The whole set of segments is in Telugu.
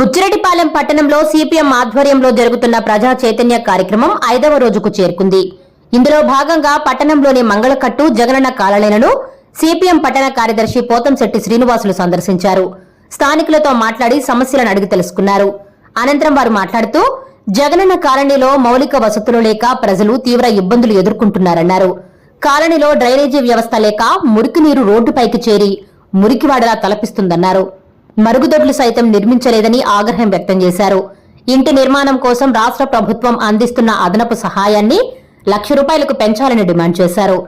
బుచ్చిరెడ్డిపాలెం పట్టణంలో సిపిఎం ఆధ్వర్యంలో జరుగుతున్న ప్రజా చైతన్య కార్యక్రమం ఐదవ రోజుకు చేరుకుంది. ఇందులో భాగంగా పట్టణంలోని మంగళకట్టు జగనన్న కాలనీలను సిపిఎం పట్టణ కార్యదర్శి పోతంశెట్టి శ్రీనివాసులు సందర్శించారు. స్థానికులతో మాట్లాడి సమస్యలను అడిగి తెలుసుకున్నారు. అనంతరం వారు మాట్లాడుతూ జగనన్న కాలనీలో మౌలిక వసతులు లేక ప్రజలు తీవ్ర ఇబ్బందులు ఎదుర్కొంటున్నారన్నారు. కాలనీలో డ్రైనేజీ వ్యవస్థ లేక మురికి నీరు రోడ్డుపైకి చేరి మురికివాడలా తలపిస్తుందన్నారు. మరుగుదొడ్లు సైతం నిర్మించలేదని ఆగ్రహం వ్యక్తం చేశారు. ఇంటి నిర్మాణం కోసం రాష్ట్ర ప్రభుత్వం అందిస్తున్న అదనపు సహాయాన్ని లక్ష రూపాయలకు పెంచాలని డిమాండ్ చేశారు.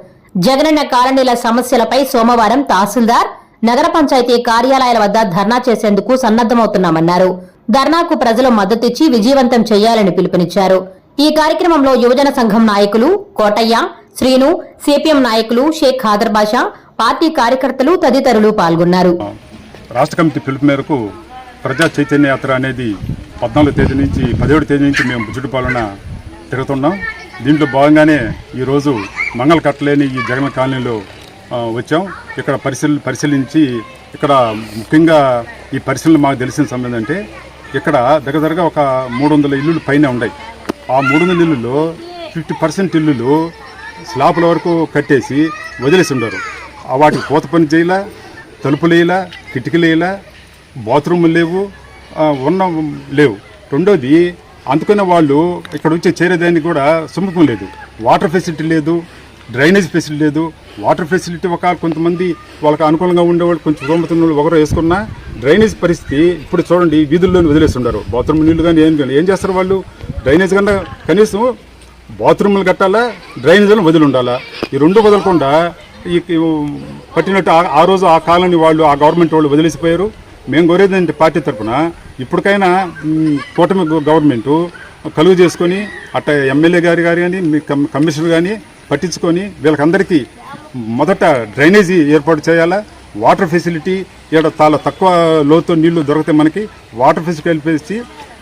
జగనన్న కాలనీల సమస్యలపై సోమవారం తహసీల్దార్ నగర పంచాయతీ కార్యాలయాల వద్ద ధర్నా చేసేందుకు సన్నద్దమవుతున్నామన్నారు ధర్నాకు ప్రజలు మద్దతిచ్చి విజయవంతం చేయాలని పిలుపునిచ్చారు. ఈ కార్యక్రమంలో యువజన సంఘం నాయకులు కోటయ్య శ్రీను సిపిఎం నాయకులు షేక్ ఖాదర్ బాషా పార్టీ కార్యకర్తలు తదితరులు పాల్గొన్నారు. రాష్ట్ర కమిటీ పిలుపు మేరకు ప్రజా చైతన్య యాత్ర అనేది పద్నాలుగు తేదీ నుంచి పదిహేడు తేదీ నుంచి మేము బుజ్జుడిపాలన తిరుగుతున్నాం. దీంట్లో భాగంగానే ఈరోజు మంగళ కట్టలేని ఈ జగన్ కాలనీలో వచ్చాం. ఇక్కడ పరిశీలి పరిశీలించి ఇక్కడ ముఖ్యంగా ఈ పరిశీలన మాకు తెలిసిన సమయం అంటే ఇక్కడ దగ్గర దగ్గరగా ఒక మూడు వందల ఇల్లులు పైన ఉన్నాయి ఆ మూడు వందల ఇల్లులో ఫిఫ్టీ పర్సెంట్ ఇల్లులు స్లాపుల వరకు కట్టేసి వదిలేసి ఉండరు. ఆ వాటికి పూత పని చేయలే తలుపులు వేయలా కిటికీలు బాత్రూములు లేవు ఉన్న లేవు. రెండోది అందుకున్న వాళ్ళు ఇక్కడ వచ్చి చేరేదానికి కూడా సుముఖం లేదు. వాటర్ ఫెసిలిటీ లేదు డ్రైనేజ్ ఫెసిలిటీ లేదు. వాటర్ ఫెసిలిటీ ఒక కొంతమంది వాళ్ళకి అనుకూలంగా ఉండేవాళ్ళు కొంచెం సోమతున్న వాళ్ళు ఒకరు వేసుకున్నా డ్రైనేజ్ పరిస్థితి ఇప్పుడు చూడండి వీధుల్లోనే వదిలేసి బాత్రూమ్ నీళ్ళు కానీ ఏం కానీ ఏం చేస్తారు వాళ్ళు? డ్రైనేజ్ కన్నా కనీసం బాత్రూములు కట్టాలా డ్రైనేజీలను వదిలి ఉండాలా? ఈ రెండు వదలకుండా పట్టినట్టు ఆ- రోజు ఆ కాలాన్ని వాళ్ళు ఆ గవర్నమెంట్ వాళ్ళు వదిలేసిపోయారు. మేము కోరేదంటే పార్టీ తరఫున ఇప్పటికైనా కూటమి గవర్నమెంట్ గవర్నమెంటు కలుగు చేసుకొని అట్ట ఎమ్మెల్యే గారు గారు కానీ మీ కమిషనర్ కానీ పట్టించుకొని వీళ్ళకందరికీ మొదట డ్రైనేజీ ఏర్పాటు చేయాలా? వాటర్ ఫెసిలిటీ ఇక్కడ చాలా తక్కువ లోతు నీళ్ళు దొరికితే మనకి వాటర్ ఫెసిలిటీ కలిపేసి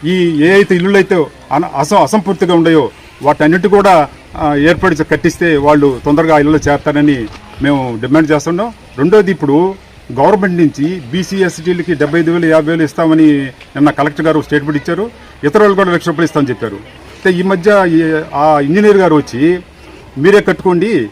ఈ ఏ అయితే ఇల్లులు అయితే అన- అస అసంపూర్తిగా ఉన్నాయో వాటన్నిటి కూడా ఏర్పడి కట్టిస్తే వాళ్ళు తొందరగా ఆ ఇళ్ళలో చేరతారని మేము డిమాండ్ చేస్తున్నాం రెండోది ఇప్పుడు గవర్నమెంట్ నుంచి బీసీ ఎస్టీలకి డెబ్బై ఐదు వేలు యాభై వేలు ఇస్తామని నిన్న కలెక్టర్ గారు స్టేట్మెంట్ ఇచ్చారు. ఇతర వాళ్ళు కూడా లక్ష రూపాయలు ఇస్తామని చెప్పారు. అయితే ఈ మధ్య ఈ- ఆ ఇంజనీర్ గారు వచ్చి మీరే కట్టుకోండి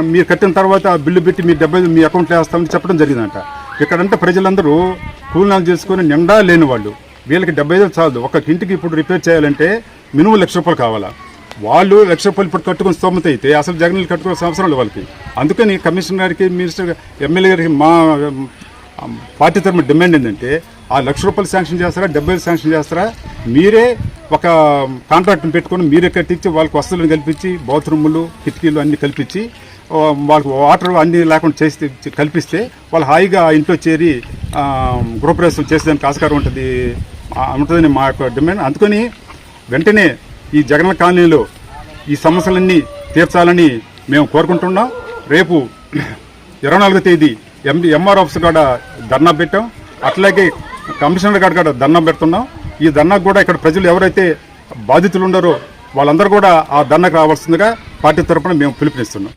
మీరు కట్టిన తర్వాత బిల్లు పెట్టి మీ డెబ్బై మీ అకౌంట్లో వేస్తామని చెప్పడం జరిగిందంట. ఇక్కడంటే ప్రజలందరూ కూలినాలు చేసుకొని నిండా లేని వాళ్ళు. వీళ్ళకి డెబ్బై ఐదు చాలదు ఒక ఇంటికి ఇప్పుడు రిపేర్ చేయాలంటే మినిమం లక్ష రూపాయలు కావాలా? వాళ్ళు లక్ష రూపాయలు ఇప్పుడు కట్టుకుని స్తోమత అయితే అసలు జగన్ కట్టుకునే సంవత్సరాలు వాళ్ళకి. అందుకని కమిషనర్ గారికి మినిస్టర్ ఎమ్మెల్యే గారికి మా పార్టీ తరఫున డిమాండ్ ఏంటంటే ఆ లక్ష రూపాయలు శాంక్షన్ చేస్తారా డెబ్బై శాంక్షన్ చేస్తారా? మీరే ఒక కాంట్రాక్ట్ని పెట్టుకొని మీరే కట్టించి వాళ్ళకి వసతులను కల్పించి బాత్రూములు కిటికీలు అన్నీ కల్పించి వాళ్ళకు వాళ్ళకి వాటర్ అన్నీ లేకుండా చేస్తే కల్పిస్తే వాళ్ళు హాయిగా ఇంట్లో చేరి గృహప్రవేశం చేసేదానికి ఆస్కారం ఉంటుంది ఉంటుందని మా యొక్క డిమాండ్. అందుకని వెంటనే ఈ జగన్ కాలనీలో ఈ సమస్యలన్నీ తీర్చాలని మేము కోరుకుంటున్నాం. రేపు ఇరవై నాలుగో తేదీ ఎం ఎంఆర్ ఆఫీస్ కాడ ధర్నా పెట్టాం. అట్లాగే కమిషనర్ గారి కాడ ధర్నా పెడుతున్నాం. ఈ ధర్నాకు కూడా ఇక్కడ ప్రజలు ఎవరైతే బాధితులు ఉన్నారో వాళ్ళందరూ కూడా ఆ ధర్నాకు రావాల్సిందిగా పార్టీ తరఫున మేము పిలుపునిస్తున్నాం.